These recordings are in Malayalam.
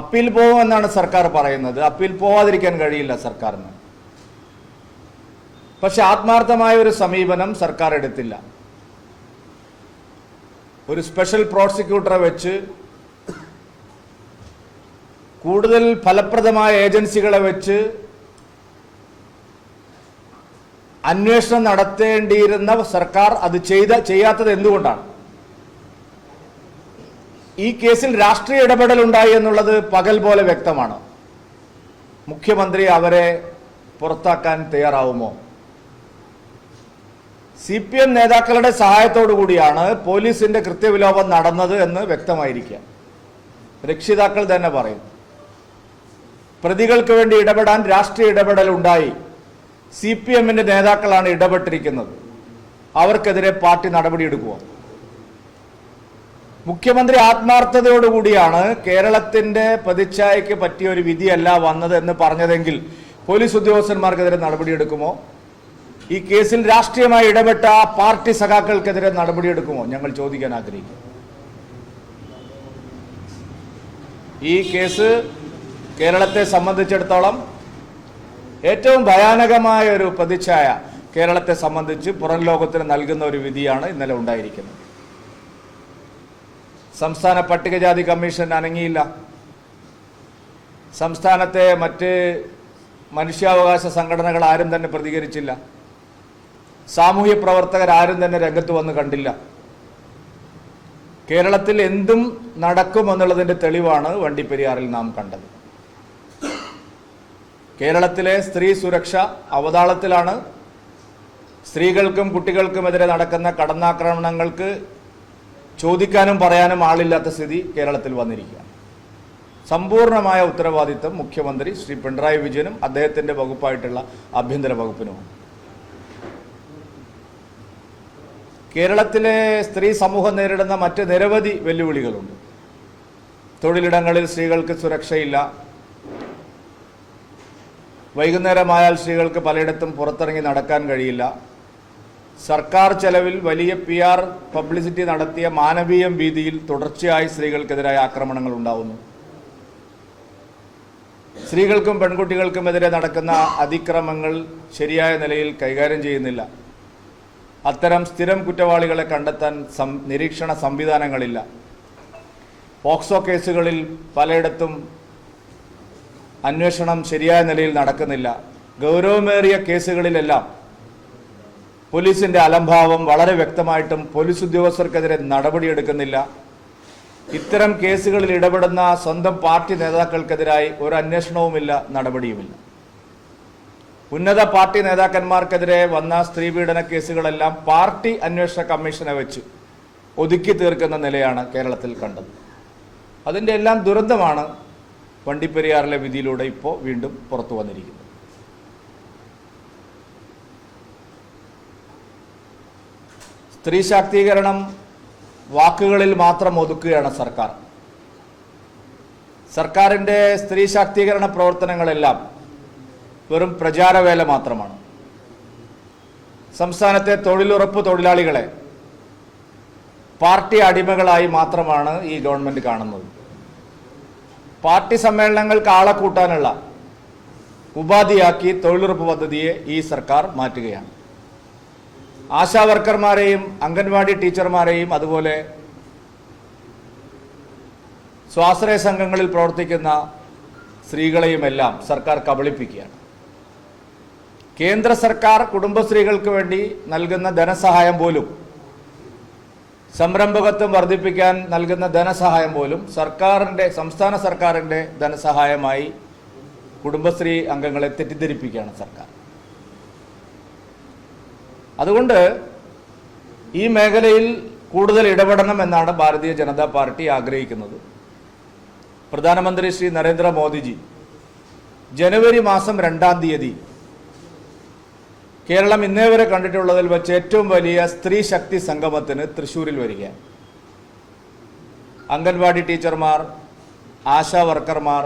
അപ്പീൽ പോകുമെന്നാണ് സർക്കാർ പറയുന്നത്. അപ്പീൽ പോവാതിരിക്കാൻ കഴിയില്ല സർക്കാരിന്. പക്ഷെ ആത്മാർത്ഥമായ ഒരു സമീപനം സർക്കാർ എടുത്തില്ല. ഒരു സ്പെഷ്യൽ പ്രോസിക്യൂട്ടറെ വെച്ച് കൂടുതൽ ഫലപ്രദമായ ഏജൻസികളെ വെച്ച് അന്വേഷണം നടത്തേണ്ടിയിരുന്ന സർക്കാർ അത് ചെയ്ത ചെയ്യാത്തത് എന്തുകൊണ്ടാണ്? ഈ കേസിൽ രാഷ്ട്രീയ ഇടപെടൽ ഉണ്ടായി എന്നുള്ളത് പകൽ പോലെ വ്യക്തമാണ്. മുഖ്യമന്ത്രി അവരെ പുറത്താക്കാൻ തയ്യാറാവുമോ? സി പി എം നേതാക്കളുടെ കൂടിയാണ് പോലീസിന്റെ കൃത്യവിലോപം നടന്നത് എന്ന് വ്യക്തമായിരിക്കുക. രക്ഷിതാക്കൾ തന്നെ പറയും. പ്രതികൾക്ക് വേണ്ടി ഇടപെടാൻ രാഷ്ട്രീയ ഇടപെടൽ ഉണ്ടായി. സി പി എമ്മിന്റെ നേതാക്കളാണ് ഇടപെട്ടിരിക്കുന്നത്. അവർക്കെതിരെ പാർട്ടി നടപടിയെടുക്കുക മുഖ്യമന്ത്രി ആത്മാർത്ഥതയോടുകൂടിയാണ് കേരളത്തിന്റെ പ്രതിച്ഛായക്ക് പറ്റിയ ഒരു വിധിയല്ല വന്നത് എന്ന് പറഞ്ഞതെങ്കിൽ പോലീസ് ഉദ്യോഗസ്ഥന്മാർക്കെതിരെ നടപടിയെടുക്കുമോ? ഈ കേസിൽ രാഷ്ട്രീയമായി ഇടപെട്ട പാർട്ടി സഖാക്കൾക്കെതിരെ നടപടിയെടുക്കുമോ? ഞങ്ങൾ ചോദിക്കാൻ ആഗ്രഹിക്കും ഈ കേസ് കേരളത്തെ സംബന്ധിച്ചിടത്തോളം ഏറ്റവും ഭയാനകമായ ഒരു പ്രതിച്ഛായ കേരളത്തെ സംബന്ധിച്ച് പുറം ലോകത്തിന് നൽകുന്ന ഒരു വിധിയാണ് ഇന്നലെ ഉണ്ടായിരിക്കുന്നത്. സംസ്ഥാന പട്ടികജാതി കമ്മീഷൻ അനങ്ങിയില്ല. സംസ്ഥാനത്തെ മറ്റ് മനുഷ്യാവകാശ സംഘടനകൾ ആരും തന്നെ പ്രതികരിച്ചില്ല. സാമൂഹ്യ പ്രവർത്തകർ ആരും തന്നെ രംഗത്ത് വന്ന് കണ്ടില്ല. കേരളത്തിൽ എന്തും നടക്കുമെന്നുള്ളതിന്റെ തെളിവാണ് വണ്ടിപ്പെരിയാറിൽ നാം കണ്ടത്. കേരളത്തിലെ സ്ത്രീ സുരക്ഷ അവതാളത്തിലാണ്. സ്ത്രീകൾക്കും കുട്ടികൾക്കുമെതിരെ നടക്കുന്ന കടന്നാക്രമണങ്ങൾക്ക് ചോദിക്കാനും പറയാനും ആളില്ലാത്ത സ്ഥിതി കേരളത്തിൽ വന്നിരിക്കുക. സമ്പൂർണമായ ഉത്തരവാദിത്തം മുഖ്യമന്ത്രി ശ്രീ പിണറായി വിജയനും അദ്ദേഹത്തിന്റെ വകുപ്പായിട്ടുള്ള ആഭ്യന്തര വകുപ്പിനുമാണ്. കേരളത്തിലെ സ്ത്രീ സമൂഹം നേരിടുന്ന മറ്റ് നിരവധി വെല്ലുവിളികളുണ്ട്. തൊഴിലിടങ്ങളിൽ സ്ത്രീകൾക്ക് സുരക്ഷയില്ല. വൈകുന്നേരമായാൽ സ്ത്രീകൾക്ക് പലയിടത്തും പുറത്തിറങ്ങി നടക്കാൻ കഴിയില്ല. സർക്കാർ ചെലവിൽ വലിയ പി ആർ പബ്ലിസിറ്റി നടത്തിയ മാനവീയം വീതിയിൽ തുടർച്ചയായി സ്ത്രീകൾക്കെതിരായ ആക്രമണങ്ങൾ ഉണ്ടാവുന്നു. സ്ത്രീകൾക്കും പെൺകുട്ടികൾക്കുമെതിരെ നടക്കുന്ന അതിക്രമങ്ങൾ ശരിയായ നിലയിൽ കൈകാര്യം ചെയ്യുന്നില്ല. അത്തരം സ്ഥിരം കുറ്റവാളികളെ കണ്ടെത്താൻ നിരീക്ഷണ സംവിധാനങ്ങളില്ല. പോക്സോ കേസുകളിൽ പലയിടത്തും അന്വേഷണം ശരിയായ നിലയിൽ നടക്കുന്നില്ല. ഗൗരവമേറിയ കേസുകളിലെല്ലാം പോലീസിന്റെ അലംഭാവം വളരെ വ്യക്തമായിട്ടും പോലീസ് ഉദ്യോഗസ്ഥർക്കെതിരെ നടപടിയെടുക്കുന്നില്ല. ഇത്തരം കേസുകളിൽ ഇടപെടുന്ന സ്വന്തം പാർട്ടി നേതാക്കൾക്കെതിരായി ഒരു അന്വേഷണവുമില്ല നടപടിയുമില്ല. ഉന്നത പാർട്ടി നേതാക്കന്മാർക്കെതിരെ വന്ന സ്ത്രീപീഡന കേസുകളെല്ലാം പാർട്ടി അന്വേഷണ കമ്മീഷനെ വെച്ച് ഒതുക്കി തീർക്കുന്ന നിലയാണ് കേരളത്തിൽ കണ്ടത്. അതിന്റെ എല്ലാം ദുരന്തമാണ് വണ്ടിപ്പെരിയാറിലെ വിധിയിലൂടെ ഇപ്പോൾ വീണ്ടും പുറത്തു വന്നിരിക്കുന്നത്. സ്ത്രീ ശാക്തീകരണം വാക്കുകളിൽ മാത്രം ഒതുക്കുകയാണ് സർക്കാർ. സർക്കാരിന്റെ സ്ത്രീ ശാക്തീകരണ പ്രവർത്തനങ്ങളെല്ലാം വെറും പ്രചാരവേല മാത്രമാണ്. സംസ്ഥാനത്തെ തൊഴിലുറപ്പ് തൊഴിലാളികളെ പാർട്ടി അടിമകളായി മാത്രമാണ് ഈ ഗവൺമെന്റ് കാണുന്നത്. പാർട്ടി സമ്മേളനങ്ങൾക്ക് ആളെ കൂട്ടാനുള്ള ഉപാധിയാക്കി തൊഴിലുറപ്പ് പദ്ധതിയെ ഈ സർക്കാർ മാറ്റുകയാണ്. ആശാ വർക്കർമാരെയും അംഗൻവാടി ടീച്ചർമാരെയും അതുപോലെ സ്വാശ്രയ സംഘങ്ങളിൽ പ്രവർത്തിക്കുന്ന സ്ത്രീകളെയുമെല്ലാം സർക്കാർ കബളിപ്പിക്കുകയാണ്. കേന്ദ്ര സർക്കാർ കുടുംബശ്രീകൾക്ക് വേണ്ടി നൽകുന്ന ധനസഹായം പോലും സംരംഭകത്വം വർദ്ധിപ്പിക്കാൻ നൽകുന്ന ധനസഹായം പോലും സർക്കാരിന്റെ സംസ്ഥാന സർക്കാരിന്റെ ധനസഹായമായി കുടുംബശ്രീ അംഗങ്ങളെ തെറ്റിദ്ധരിപ്പിക്കുകയാണ് സർക്കാർ. അതുകൊണ്ട് ഈ മേഖലയിൽ കൂടുതൽ ഇടപെടണം എന്നാണ് ഭാരതീയ ജനതാ പാർട്ടി ആഗ്രഹിക്കുന്നത്. പ്രധാനമന്ത്രി ശ്രീ നരേന്ദ്രമോദിജി ജനുവരി മാസം രണ്ടാം തീയതി കേരളം ഇന്നേ വരെ കണ്ടിട്ടുള്ളതിൽ വെച്ച് ഏറ്റവും വലിയ സ്ത്രീ ശക്തി സംഗമത്തിന് തൃശ്ശൂരിൽ വരിക അംഗൻവാടി ടീച്ചർമാർ ആശാ വർക്കർമാർ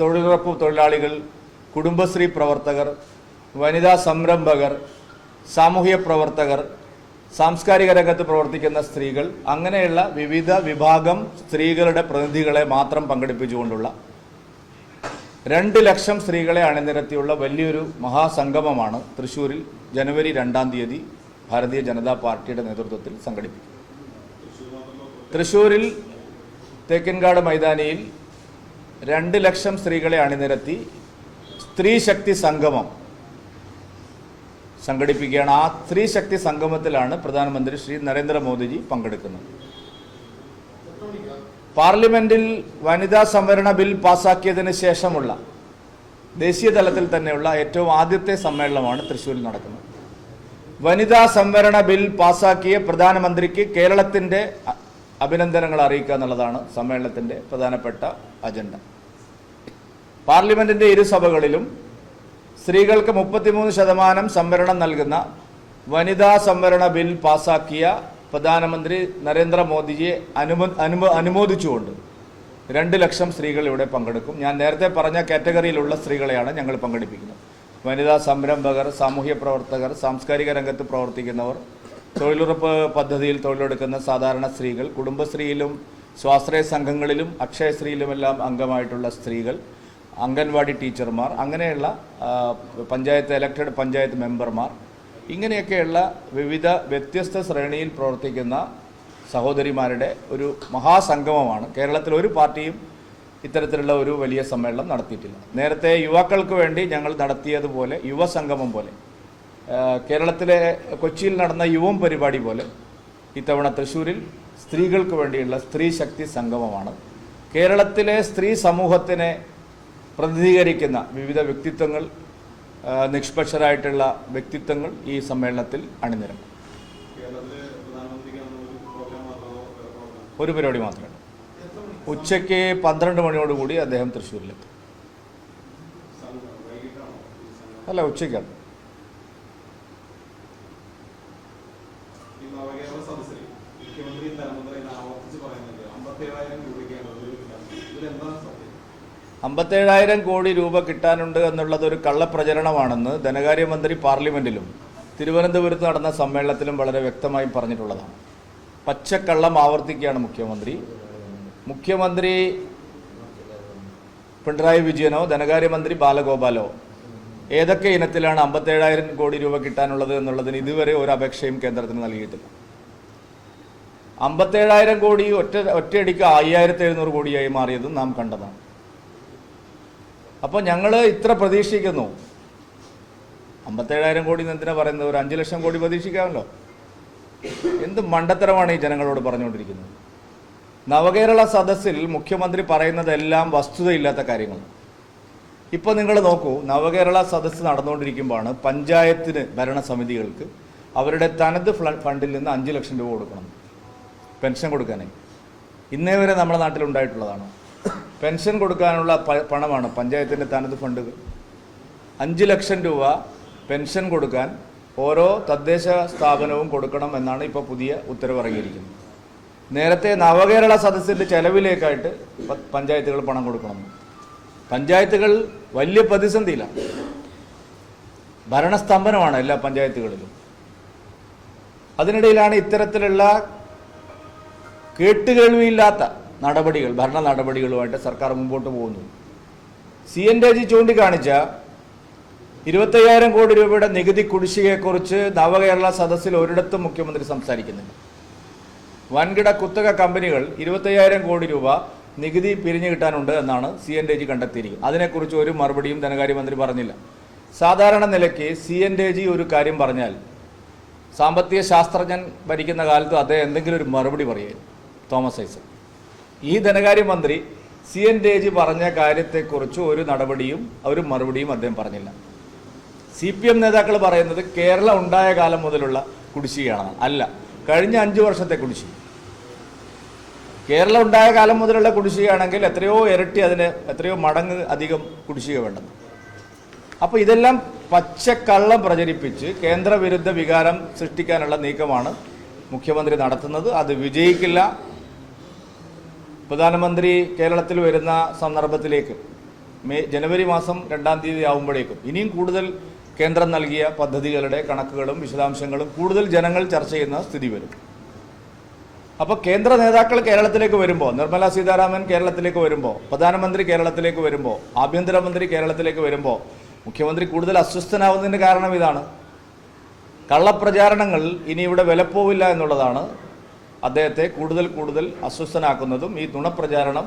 തൊഴിലുറപ്പ് തൊഴിലാളികൾ കുടുംബശ്രീ പ്രവർത്തകർ വനിതാ സംരംഭകർ സാമൂഹ്യ പ്രവർത്തകർ സാംസ്കാരിക രംഗത്ത് പ്രവർത്തിക്കുന്ന സ്ത്രീകൾ അങ്ങനെയുള്ള വിവിധ വിഭാഗം സ്ത്രീകളുടെ പ്രതിനിധികളെ മാത്രം പങ്കെടുപ്പിച്ചുകൊണ്ടുള്ള രണ്ട് ലക്ഷം സ്ത്രീകളെ അണിനിരത്തിയുള്ള വലിയൊരു മഹാസംഗമമാണ് തൃശ്ശൂരിൽ ജനുവരി രണ്ടാം തീയതി ഭാരതീയ ജനതാ പാർട്ടിയുടെ നേതൃത്വത്തിൽ സംഘടിപ്പിക്കും തൃശ്ശൂരിൽ തേക്കിൻകാട് മൈതാനിയിൽ രണ്ട് ലക്ഷം സ്ത്രീകളെ അണിനിരത്തി സ്ത്രീ ശക്തി സംഗമം സംഘടിപ്പിക്കുകയാണ്. ആ സ്ത്രീ ശക്തി സംഗമത്തിലാണ് പ്രധാനമന്ത്രി ശ്രീ നരേന്ദ്രമോദിജി പങ്കെടുക്കുന്നത്. പാർലമെന്റിൽ വനിതാ സംവരണ ബിൽ പാസാക്കിയതിന് ശേഷമുള്ള ദേശീയ തലത്തിൽ തന്നെയുള്ള ഏറ്റവും ആദ്യത്തെ സമ്മേളനമാണ് തൃശ്ശൂരിൽ നടക്കുന്നത്. വനിതാ സംവരണ ബിൽ പാസാക്കിയ പ്രധാനമന്ത്രിക്ക് കേരളത്തിന്റെ അഭിനന്ദനങ്ങൾ അറിയിക്കുക എന്നുള്ളതാണ് സമ്മേളനത്തിന്റെ പ്രധാനപ്പെട്ട അജണ്ട. പാർലമെന്റിന്റെ ഇരുസഭകളിലും സ്ത്രീകൾക്ക് മുപ്പത്തിമൂന്ന് ശതമാനം സംവരണം നൽകുന്ന വനിതാ സംവരണ ബിൽ പാസാക്കിയ പ്രധാനമന്ത്രി നരേന്ദ്രമോദിജിയെ അനുമോ അനുമോ അനുമോദിച്ചുകൊണ്ട് രണ്ട് ലക്ഷം സ്ത്രീകൾ ഇവിടെ പങ്കെടുക്കും. ഞാൻ നേരത്തെ പറഞ്ഞ കാറ്റഗറിയിലുള്ള സ്ത്രീകളെയാണ് ഞങ്ങൾ പങ്കെടുപ്പിക്കുന്നത്. വനിതാ സംരംഭകർ സാമൂഹ്യ പ്രവർത്തകർ സാംസ്കാരിക രംഗത്ത് പ്രവർത്തിക്കുന്നവർ തൊഴിലുറപ്പ് പദ്ധതിയിൽ തൊഴിലെടുക്കുന്ന സാധാരണ സ്ത്രീകൾ കുടുംബശ്രീയിലും സ്വാശ്രയ സംഘങ്ങളിലും അക്ഷയശ്രീയിലുമെല്ലാം അംഗമായിട്ടുള്ള സ്ത്രീകൾ അംഗൻവാടി ടീച്ചർമാർ അങ്ങനെയുള്ള പഞ്ചായത്ത് ഇലക്റ്റഡ് പഞ്ചായത്ത് മെമ്പർമാർ ഇങ്ങനെയൊക്കെയുള്ള വിവിധ വ്യത്യസ്ത ശ്രേണിയിൽ പ്രവർത്തിക്കുന്ന സഹോദരിമാരുടെ ഒരു മഹാസംഗമമാണ്. കേരളത്തിൽ ഒരു പാർട്ടിയും ഇത്തരത്തിലുള്ള ഒരു വലിയ സമ്മേളനം നടത്തിയിട്ടില്ല. നേരത്തെ യുവാക്കൾക്ക് വേണ്ടി ഞങ്ങൾ നടത്തിയതുപോലെ യുവസംഗമം പോലെ കേരളത്തിലെ കൊച്ചിയിൽ നടന്ന യുവം പരിപാടി പോലെ ഇത്തവണ തൃശ്ശൂരിൽ സ്ത്രീകൾക്ക് വേണ്ടിയുള്ള സ്ത്രീ ശക്തി സംഗമമാണ്. കേരളത്തിലെ സ്ത്രീ സമൂഹത്തിനെ പ്രതിനിധീകരിക്കുന്ന വിവിധ വ്യക്തിത്വങ്ങൾ നിഷ്പക്ഷരായിട്ടുള്ള വ്യക്തിത്വങ്ങൾ ഈ സമ്മേളനത്തിൽ അണിനിരക്കും. ഒരു പരിപാടി മാത്രമേ ഉച്ചയ്ക്ക് പന്ത്രണ്ട് മണിയോടുകൂടി അദ്ദേഹം തൃശ്ശൂരിലെത്തും. അല്ല ഉച്ചയ്ക്കാണ് ഈ നവകേരള സദസ്സിൽ മുഖ്യമന്ത്രി ധർമ്മേന്ദ്ര ഇന്ന് ആവർത്തിച്ച് പറയുന്നുണ്ട് അമ്പത്തേഴായിരം രൂപയ്ക്കാണ് ഒരു കിട്ടുന്നത് ഇതിലെന്താണ് സത്യം അമ്പത്തേഴായിരം കോടി രൂപ കിട്ടാനുണ്ട് എന്നുള്ളത് ഒരു കള്ളപ്രചരണമാണെന്ന് ധനകാര്യമന്ത്രി പാർലമെന്റിലും തിരുവനന്തപുരത്ത് നടന്ന സമ്മേളനത്തിലും വളരെ വ്യക്തമായി പറഞ്ഞിട്ടുള്ളതാണ്. പച്ചക്കള്ളം ആവർത്തിക്കുകയാണ് മുഖ്യമന്ത്രി. മുഖ്യമന്ത്രി പിണറായി വിജയനോ ധനകാര്യമന്ത്രി ബാലഗോപാലോ ഏതൊക്കെ ഇനത്തിലാണ് അമ്പത്തേഴായിരം കോടി രൂപ കിട്ടാനുള്ളത് എന്നുള്ളതിന് ഇതുവരെ ഒരു അപേക്ഷയും കേന്ദ്രത്തിന് നൽകിയിട്ടില്ല. അമ്പത്തേഴായിരം കോടി ഒറ്റ ഒറ്റയടിക്ക് അയ്യായിരത്തി എഴുന്നൂറ് കോടിയായി മാറിയതും നാം കണ്ടതാണ്. അപ്പോൾ ഞങ്ങൾ ഇത്ര പ്രതീക്ഷിക്കുന്നു. അമ്പത്തേഴായിരം കോടി എന്ന് എന്തിനാ പറയുന്നത്? ഒരു അഞ്ച് ലക്ഷം കോടി പ്രതീക്ഷിക്കാമല്ലോ. എന്ത് മണ്ടത്തരമാണ് ഈ ജനങ്ങളോട് പറഞ്ഞുകൊണ്ടിരിക്കുന്നത്? നവകേരള സദസ്സിൽ മുഖ്യമന്ത്രി പറയുന്നതെല്ലാം വസ്തുതയില്ലാത്ത കാര്യങ്ങൾ. ഇപ്പോൾ നിങ്ങൾ നോക്കൂ നവകേരള സദസ്സ് നടന്നുകൊണ്ടിരിക്കുമ്പോഴാണ് പഞ്ചായത്തിന് ഭരണസമിതികൾക്ക് അവരുടെ തനത് ഫണ്ടിൽ നിന്ന് അഞ്ച് ലക്ഷം രൂപ കൊടുക്കണം. പെൻഷൻ കൊടുക്കാനായി. ഇന്നേ വരെ നമ്മുടെ നാട്ടിൽ ഉണ്ടായിട്ടുള്ളതാണ്? പെൻഷൻ കൊടുക്കാനുള്ള പണമാണ്. പഞ്ചായത്തിന്റെ തനത് ഫണ്ടുകൾ അഞ്ച് ലക്ഷം രൂപ പെൻഷൻ കൊടുക്കാൻ ഓരോ തദ്ദേശ സ്ഥാപനവും കൊടുക്കണം എന്നാണ് ഇപ്പോൾ പുതിയ ഉത്തരവ് ഇറങ്ങിയിരിക്കുന്നത്. നേരത്തെ നവകേരള സദസ്സിന്റെ ചെലവിലേക്കായിട്ട് പഞ്ചായത്തുകൾ പണം കൊടുക്കണം. പഞ്ചായത്തുകൾ വലിയ പ്രതിസന്ധിയിലാണ്. ഭരണസ്തംഭനമാണ് എല്ലാ പഞ്ചായത്തുകളിലും. അതിനിടയിലാണ് ഇത്തരത്തിലുള്ള കേട്ടുകേൾവിയില്ലാത്ത നടപടികൾ ഭരണ നടപടികളുമായിട്ട് സർക്കാർ മുമ്പോട്ട് പോകുന്നു. സി എൻ ഡി ജി ചൂണ്ടിക്കാണിച്ച ഇരുപത്തയ്യായിരം കോടി രൂപയുടെ നികുതി കുടിശ്ശികയെക്കുറിച്ച് നവകേരള സദസ്സിൽ ഒരിടത്തും മുഖ്യമന്ത്രി സംസാരിക്കുന്നില്ല. വൻകിട കുത്തക കമ്പനികൾ ഇരുപത്തയ്യായിരം കോടി രൂപ നികുതി പിരിഞ്ഞു കിട്ടാനുണ്ട് എന്നാണ് സി എൻ ഡി ജി കണ്ടെത്തിയിരിക്കുന്നത്. അതിനെക്കുറിച്ച് ഒരു മറുപടിയും ധനകാര്യമന്ത്രി പറഞ്ഞില്ല. സാധാരണ നിലയ്ക്ക് സി എൻ ഡി ജി ഒരു കാര്യം പറഞ്ഞാൽ സാമ്പത്തിക ശാസ്ത്രജ്ഞൻ ഭരിക്കുന്ന കാലത്ത് അദ്ദേഹം എന്തെങ്കിലും ഒരു മറുപടി പറയുമായിരുന്നു. തോമസ് ഐസക്. ഈ ധനകാര്യമന്ത്രി സി. എൻ. രേജി പറഞ്ഞ കാര്യത്തെക്കുറിച്ച് ഒരു നടപടിയും ഒരു മറുപടിയും അദ്ദേഹം പറഞ്ഞില്ല. സി. പി. എം നേതാക്കൾ പറയുന്നത് കേരളം ഉണ്ടായ കാലം മുതലുള്ള കുടിശ്ശികയാണ് അല്ല കഴിഞ്ഞ അഞ്ച് വർഷത്തെ കുടിശ്ശിക. കേരളം ഉണ്ടായ കാലം മുതലുള്ള കുടിശ്ശികയാണെങ്കിൽ എത്രയോ ഇരട്ടി അതിന് എത്രയോ മടങ്ങ് അധികം കുടിശ്ശിക വേണ്ടത്. അപ്പോൾ ഇതെല്ലാം പച്ചക്കള്ളം പ്രചരിപ്പിച്ച് കേന്ദ്രവിരുദ്ധ വികാരം സൃഷ്ടിക്കാനുള്ള നീക്കമാണ് മുഖ്യമന്ത്രി നടത്തുന്നത്. അത് വിജയിക്കില്ല. പ്രധാനമന്ത്രി കേരളത്തിൽ വരുന്ന സന്ദർഭത്തിലേക്ക് മെയ് ജനുവരി മാസം രണ്ടാം തീയതി ആകുമ്പോഴേക്കും ഇനിയും കൂടുതൽ കേന്ദ്രം നൽകിയ പദ്ധതികളുടെ കണക്കുകളും വിശദാംശങ്ങളും കൂടുതൽ ജനങ്ങൾ ചർച്ച ചെയ്യുന്ന സ്ഥിതി വരും. അപ്പോൾ കേന്ദ്ര നേതാക്കൾ കേരളത്തിലേക്ക് വരുമ്പോൾ നിർമ്മല സീതാരാമൻ കേരളത്തിലേക്ക് വരുമ്പോൾ പ്രധാനമന്ത്രി കേരളത്തിലേക്ക് വരുമ്പോൾ ആഭ്യന്തരമന്ത്രി കേരളത്തിലേക്ക് വരുമ്പോൾ മുഖ്യമന്ത്രി കൂടുതൽ അസ്വസ്ഥനാവുന്നതിന്റെ കാരണം ഇതാണ്. കള്ളപ്രചാരണങ്ങൾ ഇനി ഇവിടെ വിലപ്പോവില്ല എന്നുള്ളതാണ് അദ്ദേഹത്തെ കൂടുതൽ കൂടുതൽ അസ്വസ്ഥനാക്കുന്നതും ഈ നുണപ്രചാരണം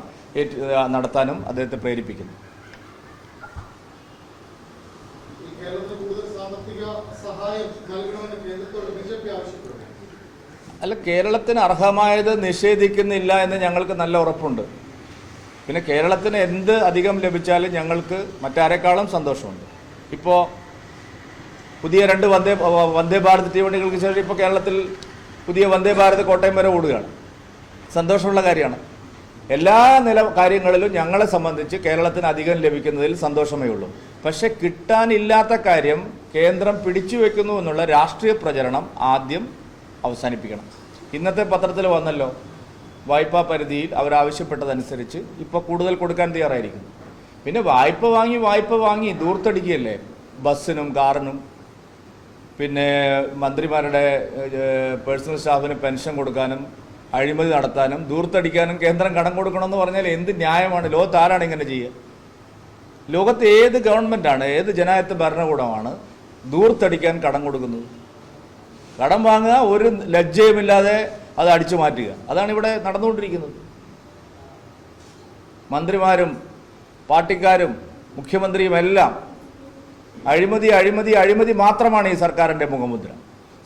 നടത്താനും അദ്ദേഹത്തെ പ്രേരിപ്പിക്കുന്നു. അല്ല കേരളത്തിന് അർഹമായത് നിഷേധിക്കുന്നില്ല എന്ന് ഞങ്ങൾക്ക് നല്ല ഉറപ്പുണ്ട്. പിന്നെ കേരളത്തിന് എന്ത് അധികം ലഭിച്ചാലും ഞങ്ങൾക്ക് മറ്റാരെക്കാളും സന്തോഷമുണ്ട്. ഇപ്പോൾ പുതിയ രണ്ട് വന്ദേ വന്ദേ ഭാരത് തീവണ്ടികൾക്ക് ശേഷം ഇപ്പോൾ കേരളത്തിൽ പുതിയ വന്ദേ ഭാരത് കോട്ടയം വരെ ഓടുകയാണ്. സന്തോഷമുള്ള കാര്യമാണ്. എല്ലാ നില കാര്യങ്ങളിലും ഞങ്ങളെ സംബന്ധിച്ച് കേരളത്തിന് അധികം ലഭിക്കുന്നതിൽ സന്തോഷമേ ഉള്ളൂ. പക്ഷെ കിട്ടാനില്ലാത്ത കാര്യം കേന്ദ്രം പിടിച്ചു വെക്കുന്നു എന്നുള്ള രാഷ്ട്രീയ പ്രചരണം ആദ്യം അവസാനിപ്പിക്കണം. ഇന്നത്തെ പത്രത്തിൽ വന്നല്ലോ വായ്പാ പരിധിയിൽ അവരാവശ്യപ്പെട്ടതനുസരിച്ച് ഇപ്പോൾ കൂടുതൽ കൊടുക്കാൻ തയ്യാറായിരിക്കും പിന്നെ വായ്പ വാങ്ങി വായ്പ വാങ്ങി ദൂർത്തടിക്കുകയല്ലേ? ബസ്സിനും കാറിനും പിന്നെ മന്ത്രിമാരുടെ പേഴ്സണൽ സ്റ്റാഫിന് പെൻഷൻ കൊടുക്കാനും അഴിമതി നടത്താനും ദൂർത്തടിക്കാനും കേന്ദ്രം കടം കൊടുക്കണമെന്ന് പറഞ്ഞാൽ എന്ത് ന്യായമാണ്? ലോകത്ത് ആരാണ് ഇങ്ങനെ ചെയ്യുക? ലോകത്ത് ഏത് ഗവൺമെന്റാണ് ഏത് ജനായത്ത് ഭരണകൂടമാണ് ദൂർത്തടിക്കാൻ കടം കൊടുക്കുന്നത്? കടം വാങ്ങുക ഒരു ലജ്ജയുമില്ലാതെ അത് അടിച്ചു മാറ്റുക. അതാണ് ഇവിടെ നടന്നുകൊണ്ടിരിക്കുന്നത്. മന്ത്രിമാരും പാർട്ടിക്കാരും മുഖ്യമന്ത്രിയും എല്ലാം അഴിമതി അഴിമതി അഴിമതി മാത്രമാണ് ഈ സർക്കാരിന്റെ മുഖമുദ്ര.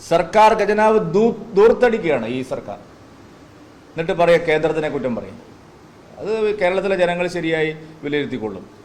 സർക്കാർ ഖജനാവ് ദൂ ദൂർത്തടിക്കുകയാണ് ഈ സർക്കാർ. എന്നിട്ട് പറയുക കേന്ദ്രത്തിനെ കുറ്റം പറയും. അത് കേരളത്തിലെ ജനങ്ങൾ ശരിയായി വിലയിരുത്തിക്കൊള്ളും.